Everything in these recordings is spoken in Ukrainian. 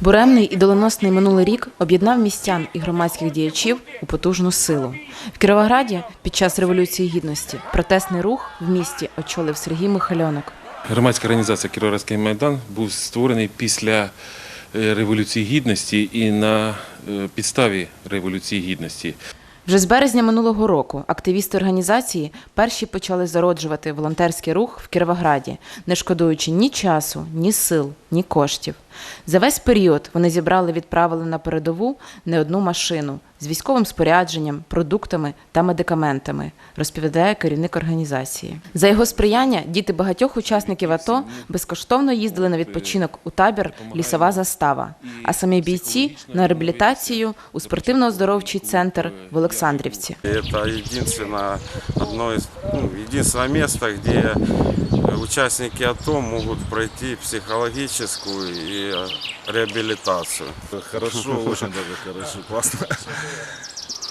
Буремний і доленосний минулий рік об'єднав містян і громадських діячів у потужну силу. В Кіровограді під час Революції Гідності протестний рух в місті очолив Сергій Михальонок. Громадська організація Кіровоградський майдан був створений після е, Революції Гідності і на е, підставі Революції Гідності. Вже з березня минулого року активісти організації перші почали зароджувати волонтерський рух в Кіровограді, не шкодуючи ні часу, ні сил, ні коштів. За весь період вони зібрали відправили на передову не одну машину з військовим спорядженням, продуктами та медикаментами, розповідає керівник організації. За його сприяння діти багатьох учасників АТО безкоштовно їздили на відпочинок у табір Лісова застава, а самі бійці на реабілітацію у спортивно-оздоровчий центр в Олександрівці. Это единственное, одно из, ну, единственное место, где э, участники АТО могут пройти психологическую и э, реабилитацию. Хорошо, очень даже хорошо, классно.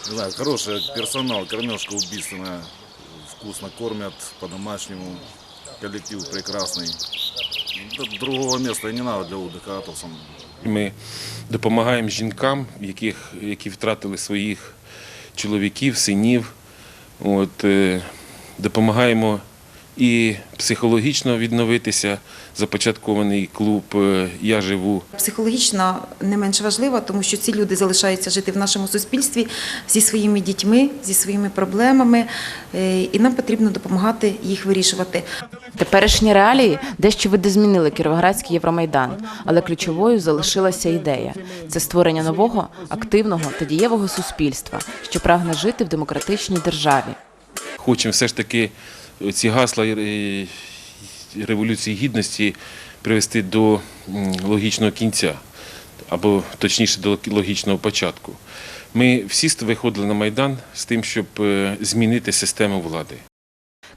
Не знаю, хороший персонал, кормежка убийственная, вкусно кормят, по-домашнему, коллектив прекрасный. Другого места не надо для отдыха атовцам. Ми допомагаємо жінкам, яких, які втратили своїх чоловіків, синів. От, е, допомагаємо і психологічно відновитися. Започаткований клуб е, Я живу Психологічно не менш важливо, тому що ці люди залишаються жити в нашому суспільстві зі своїми дітьми, зі своїми проблемами, е, і нам потрібно допомагати їх вирішувати. Теперішні реалії дещо видозмінили Кіровоградський Євромайдан, але ключовою залишилася ідея це створення нового, активного та дієвого суспільства, що прагне жити в демократичній державі. хочемо все ж таки ці гасла Революції Гідності привести до логічного кінця, або точніше до логічного початку. Ми всі виходили на Майдан з тим, щоб е, змінити систему влади.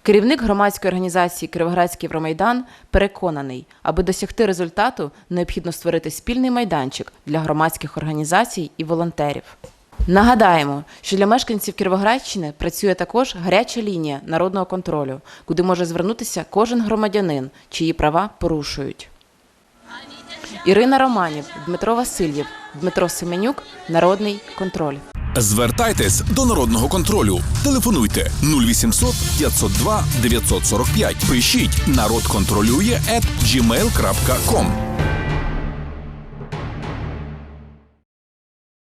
Керівник громадської організації Кіровоградський Євромайдан переконаний, аби досягти результату, необхідно створити спільний майданчик для громадських організацій і волонтерів. Нагадаємо, що для мешканців Кіровоградщини працює також гаряча лінія народного контролю, куди може звернутися кожен громадянин, чиї права порушують. Ірина Романів, Дмитро Васильєв, Дмитро Семенюк, Народний контроль. Звертайтесь до народного контролю. Телефонуйте 0800 502 945. Пишіть народ контролює gmail.com.